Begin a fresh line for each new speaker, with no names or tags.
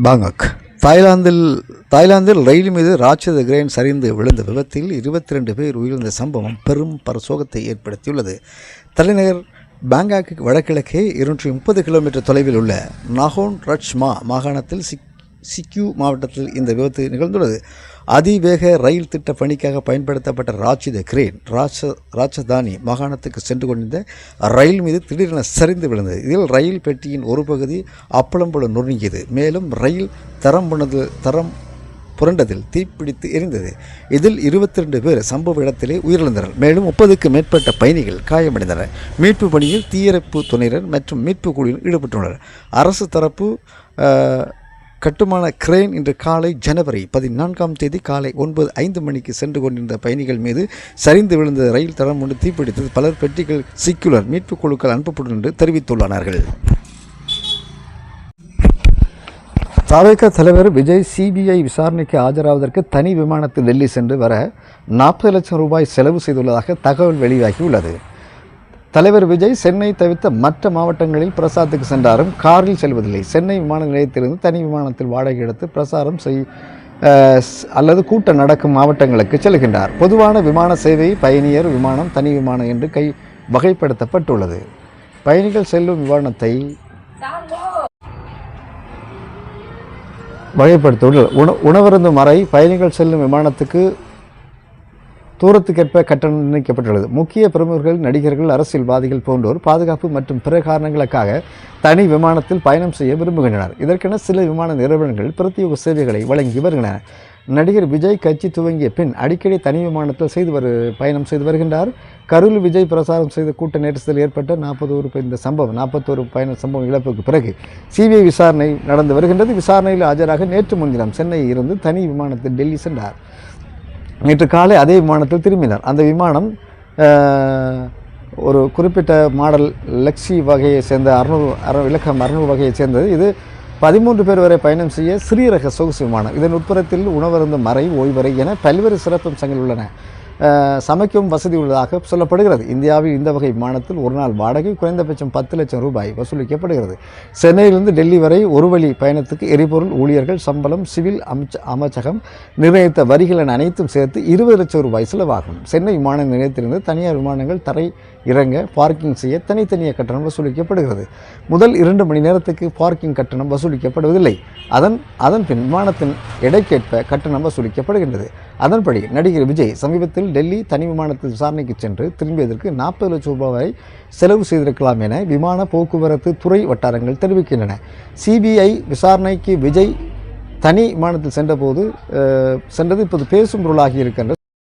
Bangkok. தாய்லாந்தில் தாய்லாந்தில் ரயில் மீது ராட்சத கிரேன் சரிந்து விழுந்த விபத்தில் இருபத்தி ரெண்டு பேர் உயிரிழந்த சம்பவம் பெரும் பரசோகத்தை ஏற்படுத்தியுள்ளது. தலைநகர் பாங்காக்கு வடகிழக்கே இருநூற்றி முப்பது கிலோமீட்டர் தொலைவில் உள்ள நாகோன் ரட்ச்மா மாகாணத்தில் சிக் சிக்கியூ மாவட்டத்தில் இந்த விபத்து நிகழ்ந்துள்ளது. அதிவேக ரயில் திட்ட பணிக்காக பயன்படுத்தப்பட்ட ராட்சித கிரேன் ராட்ச ராஜதானி மாகாணத்துக்கு சென்று கொண்டிருந்த ரயில் மீது திடீரென சரிந்து விழுந்தது. இதில் ரயில் பெட்டியின் ஒரு பகுதி அப்பளம் போல நொறுங்கியது. மேலும் ரயில் தரம் புனது தரம் புரண்டதில் தீப்பிடித்து எரிந்தது. இதில் இருபத்தி ரெண்டு பேர் சம்பவ இடத்திலே உயிரிழந்தனர். மேலும் முப்பதுக்கு மேற்பட்ட பயணிகள் காயமடைந்தனர். மீட்பு பணியில் தீயணைப்பு துணையினர் மற்றும் மீட்பு குழுவில் ஈடுபட்டுள்ளனர். அரசு தரப்பு கட்டுமான கிரேன் இன்று காலை ஜனவரி பதினான்காம் தேதி காலை ஒன்பது ஐந்து மணிக்கு சென்று கொண்டிருந்த பயணிகள் மீது சரிந்து விழுந்த ரயில் தடம் ஒன்று தீப்பிடித்தது. பலர் பெட்டிகள் சிக்குலர் மீட்புக் குழுக்கள் அனுப்பப்படும் என்று தெரிவித்துள்ளனர்கள் தாவேக தலைவர் விஜய் சிபிஐ விசாரணைக்கு ஆஜராவதற்கு தனி விமானத்தில் டெல்லி சென்று வர நாற்பது லட்சம் ரூபாய் செலவு செய்துள்ளதாக தகவல் வெளியாகியுள்ளது. தலைவர் விஜய் சென்னை தவிர்த்த மற்ற மாவட்டங்களில் பிரசாரத்துக்கு சென்றாரும் காரில் செல்வதில்லை. சென்னை விமான நிலையத்திலிருந்து தனி விமானத்தில் வாடகை எடுத்து பிரசாரம் செய் அல்லது கூட்டம் நடக்கும் மாவட்டங்களுக்கு செல்கின்றார். பொதுவான விமான சேவை பயணியர் விமானம் தனி விமானம் என்று கை வகைப்படுத்தப்பட்டுள்ளது. பயணிகள் செல்லும் விமானத்தை வகைப்படுத்த உண உணவருந்தும் அறை பயணிகள் செல்லும் விமானத்துக்கு தூரத்துக்கேற்ப கட்டணம் நிர்ணயிக்கப்பட்டுள்ளது. முக்கிய பிரமுகர்கள் நடிகர்கள் அரசியல்வாதிகள் போன்றோர் பாதுகாப்பு மற்றும் பிற காரணங்களுக்காக தனி விமானத்தில் பயணம் செய்ய விரும்புகின்றனர். இதற்கென சில விமான நிறுவனங்கள் பிரத்யேக சேவைகளை வழங்கி வருகின்றன. நடிகர் விஜய் கட்சி துவங்கிய பின் அடிக்கடி தனி விமானத்தில் செய்து வரு பயணம் செய்து வருகின்றார். கரூர் விஜய் பிரசாரம் செய்த கூட்ட நெரிசல் ஏற்பட்ட நாற்பது பேர் இந்த சம்பவம் நாற்பத்தோரு பயண சம்பவம் இழப்புக்கு பிறகு சிபிஐ விசாரணை நடந்து வருகின்றது. விசாரணையில் ஆஜராக நேற்று முன்தினம் சென்னையில் இருந்து தனி விமானத்தில் டெல்லி சென்றார். நேற்று காலை அதே விமானத்தில் திரும்பினார். அந்த விமானம் ஒரு குறிப்பிட்ட மாடல் லக்ஸி வகையை சேர்ந்த அறுநூறு அற இலக்கம் அறுநூறு வகையை சேர்ந்தது. இது பதிமூன்று பேர் வரை பயணம் செய்ய ஸ்ரீரக சொகுசு விமானம். இதன் உட்புறத்தில் உணவருந்த மறை ஓய்வறை என பல்வேறு சிறப்பம்சங்கள் உள்ளன. சமைக்கும் வசதி உள்ளதாக சொல்லப்படுகிறது. இந்தியாவில் இந்த வகை விமானத்தில் ஒரு நாள் வாடகை குறைந்தபட்சம் பத்து லட்சம் ரூபாய் வசூலிக்கப்படுகிறது. சென்னையிலிருந்து டெல்லி வரை ஒரு வழி பயணத்துக்கு எரிபொருள் ஊழியர்கள் சம்பளம் சிவில் அமைச்ச அமைச்சகம் நிர்ணயித்த வரிகள் என அனைத்தும் சேர்த்து இருபது லட்சம் ரூபாய் செலவாகும். சென்னை விமான நிலையத்திலிருந்து தனியார் விமானங்கள் தரை இறங்க பார்க்கிங் செய்ய தனித்தனியாக கட்டணம் வசூலிக்கப்படுகிறது. முதல் இரண்டு மணி நேரத்துக்கு பார்க்கிங் கட்டணம் வசூலிக்கப்படுவதில்லை. அதன் அதன் பின் விமானத்தின் எடைக்கேற்ப கட்டணம் வசூலிக்கப்படுகின்றது. அதன்படி நடிகர் விஜய் சமீபத்தில் டெல்லி தனி விமானத்தில் விசாரணைக்கு சென்று திரும்பியதற்கு நாற்பது லட்சம் ரூபாய் வரை செலவு செய்திருக்கலாம் என விமான போக்குவரத்து துறை வட்டாரங்கள் தெரிவிக்கின்றன. சிபிஐ விசாரணைக்கு விஜய் தனி விமானத்தில் சென்றபோது சென்றது. இப்போது பேசும் பொருளாகி இருக்கின்ற